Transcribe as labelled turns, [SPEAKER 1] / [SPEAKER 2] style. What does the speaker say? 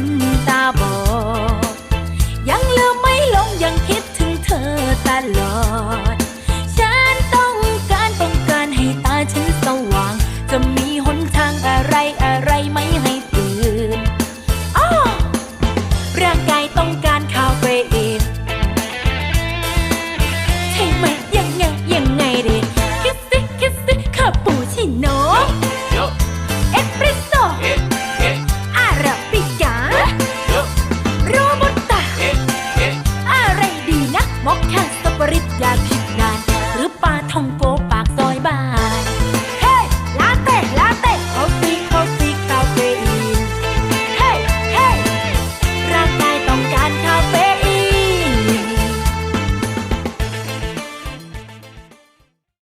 [SPEAKER 1] như. กแค่สปริตยาผิดนาน หรือปลาทองโก